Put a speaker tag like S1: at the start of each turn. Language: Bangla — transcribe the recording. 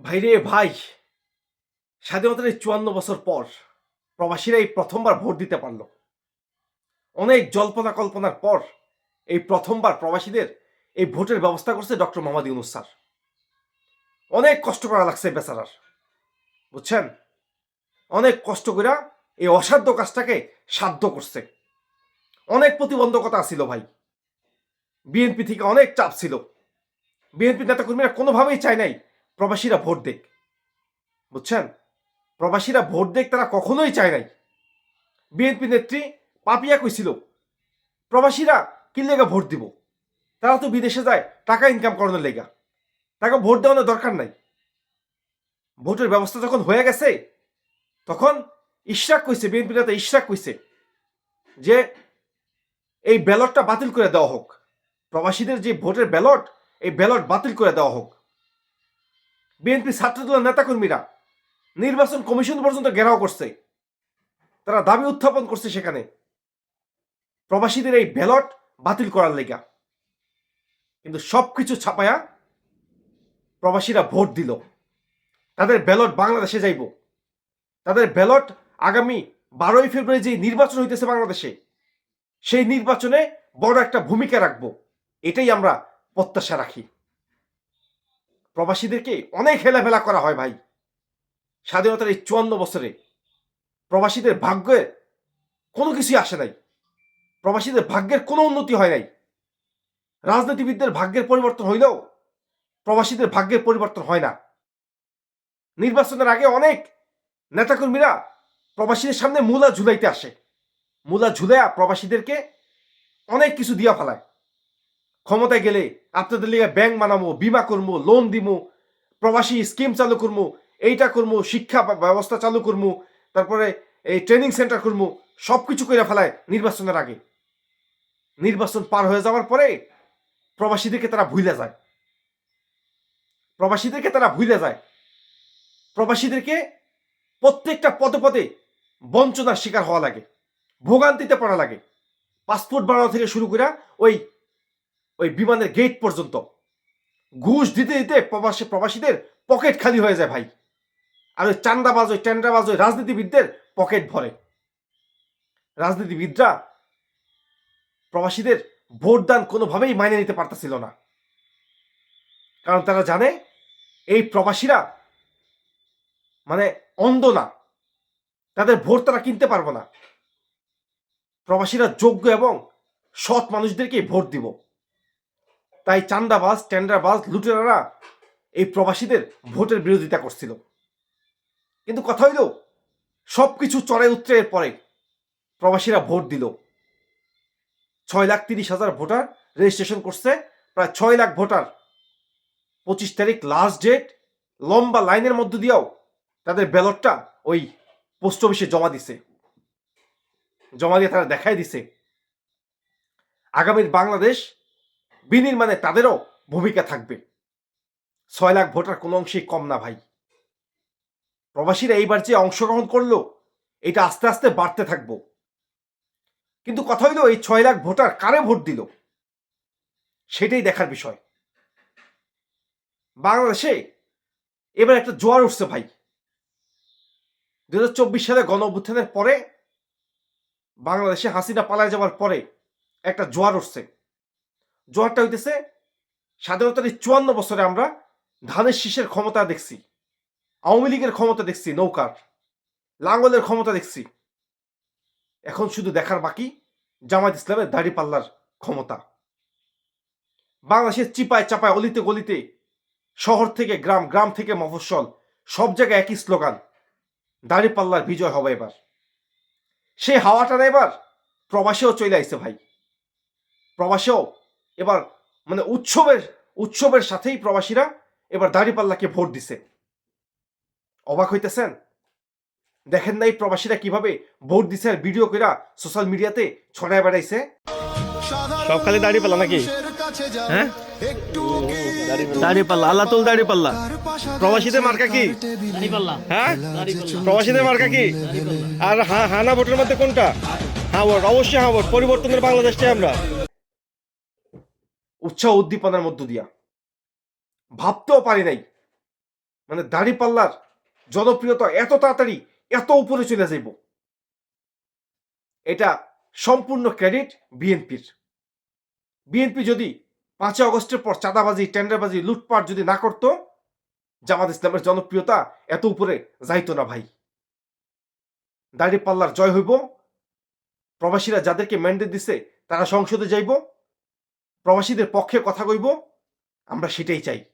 S1: ভাইরে, ভাই, স্বাধীনতার এই চুয়ান্ন বছর পর প্রবাসীরা এই প্রথমবার ভোট দিতে পারল। অনেক জল্পনা কল্পনার পর এই প্রথমবার প্রবাসীদের এই ভোটের ব্যবস্থা করছে ডক্টর মোহাম্মদ ইউনুস স্যার। অনেক কষ্ট করা লাগছে বেচারার, বুঝছেন? অনেক কষ্ট করে এই অসাধ্য কাজটাকে সাধ্য করছে। অনেক প্রতিবন্ধকতা ছিল ভাই। বিএনপি থেকে অনেক চাপ ছিল। বিএনপি নেতাকর্মীরা কোনোভাবেই চায় নাই প্রবাসীরা ভোট দেখ। বুঝছেন? প্রবাসীরা ভোট দেখ, তারা কখনোই চায় নাই। বিএনপি নেত্রী পাপিয়া কইছিল, প্রবাসীরা কি লেগা ভোট দিব? তারা তো বিদেশে যায়, টাকা ইনকাম করানোর লেগা। তাকে ভোট দেওয়ানোর দরকার নাই। ভোটের ব্যবস্থা যখন হয়ে গেছে, তখন ইশরাক কইছে, বিএনপি নেতা ইশরাক কইছে যে, এই ব্যালটটা বাতিল করে দেওয়া হোক। প্রবাসীদের যে ভোটের ব্যালট, এই ব্যালট বাতিল করে দেওয়া হোক। বিএনপি ছাত্রদলের নেতাকর্মীরা নির্বাচন কমিশন পর্যন্ত ঘেরাও করছে। তারা দাবি উত্থাপন করছে সেখানে। প্রবাসীদের এই ব্যালট বাতিল করার লেগা। কিন্তু সব কিছু ছাপায়া প্রবাসীরা ভোট দিল। তাদের ব্যালট বাংলাদেশে যাইব। তাদের ব্যালট আগামী বারোই ফেব্রুয়ারি যে নির্বাচন হইতেছে বাংলাদেশে, সেই নির্বাচনে বড় একটা ভূমিকা রাখব। এটাই আমরা প্রত্যাশা রাখি। প্রবাসীদেরকে অনেক হেলাফেলা করা হয় ভাই। স্বাধীনতার এই চুয়ান্ন বছরে প্রবাসীদের ভাগ্যে কোনো কিছুই আসে নাই। প্রবাসীদের ভাগ্যের কোনো উন্নতি হয় নাই। রাজনীতিবিদদের ভাগ্যের পরিবর্তন হইলেও প্রবাসীদের ভাগ্যের পরিবর্তন হয় না। নির্বাচনের আগে অনেক নেতাকর্মীরা প্রবাসীদের সামনে মূলা ঝুলাইতে আসে। মূলা ঝুলাইয়া প্রবাসীদেরকে অনেক কিছু দিয়া ফেলায়। ক্ষমতায় গেলে আপনাদের লিগে ব্যাংক বানাবো, বিমা করব লোন দিমু প্রবাসী স্কিম চালু করব, এইটা করব, শিক্ষা ব্যবস্থা চালু করব, তারপরে এই ট্রেনিং সেন্টার করব সব কিছু করে ফেলায় নির্বাচনের আগে। নির্বাচন পার হয়ে যাওয়ার পরে প্রবাসীদেরকে তারা ভুলে যায়। প্রবাসীদেরকে তারা ভুলে যায়। প্রবাসীদেরকে প্রত্যেকটা পদে পদে বঞ্চনার শিকার হওয়া লাগে, ভোগান্তিতে পড়া লাগে। পাসপোর্ট বানানো থেকে শুরু করে ওই ওই বিমানের গেট পর্যন্ত। ঘুষ দিতে দিতে প্রবাসী প্রবাসীদের পকেট খালি হয়ে যায় ভাই। আর ওই চান্দাবাজ, ওই টেন্ডাবাজ ওই রাজনীতিবিদদের পকেট ভরে। রাজনীতিবিদরা প্রবাসীদের ভোট দান কোনোভাবেই মাইনে নিতে পারতেছিল না। কারণ তারা জানে এই প্রবাসীরা মানে অন্ধ না। তাদের ভোট তারা কিনতে পারব না। প্রবাসীরা যোগ্য এবং সৎ মানুষদেরকে ভোট দিব। তাই চান্দাবাজ টেন্ডারবাজ লুটেরারা এই প্রবাসীদের ভোটের বিরোধিতা করছিল। কিন্তু কথা হইল সব কিছু চড়ে উত্তরের পরে প্রবাসীরা ভোট দিল। ছয় লাখ তিরিশ হাজার ভোটার রেজিস্ট্রেশন করছে প্রায় ছয় লাখ ভোটার পঁচিশ তারিখ লাস্ট ডেট লম্বা লাইনের মধ্য দিয়েও তাদের ব্যালটটা ওই পোস্ট অফিসে জমা দিছে। জমা দিয়ে তারা দেখাই দিছে। আগামীর বাংলাদেশ বিনির্মাণে তাদেরও ভূমিকা থাকবে। ছয় লাখ ভোটার কোনো অংশেই কম না ভাই। প্রবাসীরা এইবার যে অংশগ্রহণ করল, এটা আস্তে আস্তে বাড়তে থাকব। কিন্তু কথা হইল, এই ছয় লাখ ভোটার কারে ভোট দিল? সেটাই দেখার বিষয়। বাংলাদেশে এবার একটা জোয়ার উঠছে ভাই। দু হাজার চব্বিশ সালে গণ অভ্যুত্থানের পরে বাংলাদেশে হাসিনা পালায় যাওয়ার পরে একটা জোয়ার উঠছে। জোয়ারটা হইতেছে স্বাধীনতার এই চুয়ান্ন বছরে আমরা ধানের শীষের ক্ষমতা দেখছি, আওয়ামী লীগের ক্ষমতা দেখছি, নৌকার, লাঙ্গলের ক্ষমতা দেখছি। এখন শুধু দেখার বাকি জামাত ইসলামের দাড়ি পাল্লার ক্ষমতা। বাংলাদেশের চিপায় চাপায়, অলিতে গলিতে, শহর থেকে গ্রাম গ্রাম থেকে মফস্বল, সব জায়গায় একই স্লোগান, দাড়ি পাল্লার বিজয় হবে এবার। সেই হাওয়াটা এবার? প্রবাসেও চলে আইছে ভাই। প্রবাসেও এবার মানে উৎসবের উৎসবের সাথেই প্রবাসীরা এবার দাড়িপাল্লাকে ভোট দিছে। অবাক হইতেছেন? দেখেন নাই প্রবাসীরা কীভাবে ভোট দিছে আর ভিডিও কইরা সোশ্যাল মিডিয়াতে ছড়ায় বেড়াইছে?
S2: সব খালি দাড়ি পাল্লা নাকি? হ্যাঁ? দাড়ি পাল্লা আল্লাহ তুল দাড়ি পাল্লা প্রবাসীদের মার্কা কি? হ্যাঁ? প্রবাসীদের মার্কা কি? আর হা হানা ভোটের মধ্যে কোনটা? হ্যাঁ ভোট অবশ্যই হ্যাঁ ভোট পরিবর্তনের বাংলাদেশ চাই আমরা।
S1: উৎসাহ উদ্দীপনার মধ্য দিয়া। ভাবতেও পারি নাই। মানে দাড়িপাল্লার জনপ্রিয়তা এত তাড়াতাড়ি, এত উপরে চলে যাইব। এটা সম্পূর্ণ ক্রেডিট বিএনপির। বিএনপি যদি পাঁচই অগস্টের পর চাঁদাবাজি, টেন্ডারবাজি, লুটপাট যদি না করতো, জামাত ইসলামের জনপ্রিয়তা এত উপরে যাইতো না ভাই। দাড়িপাল্লার জয় হইব। প্রবাসীরা যাদেরকে ম্যান্ডেট দিছে, তারা সংসদে যাইব। প্রবাসীদের পক্ষে কথা কইব আমরা সেটাই চাই।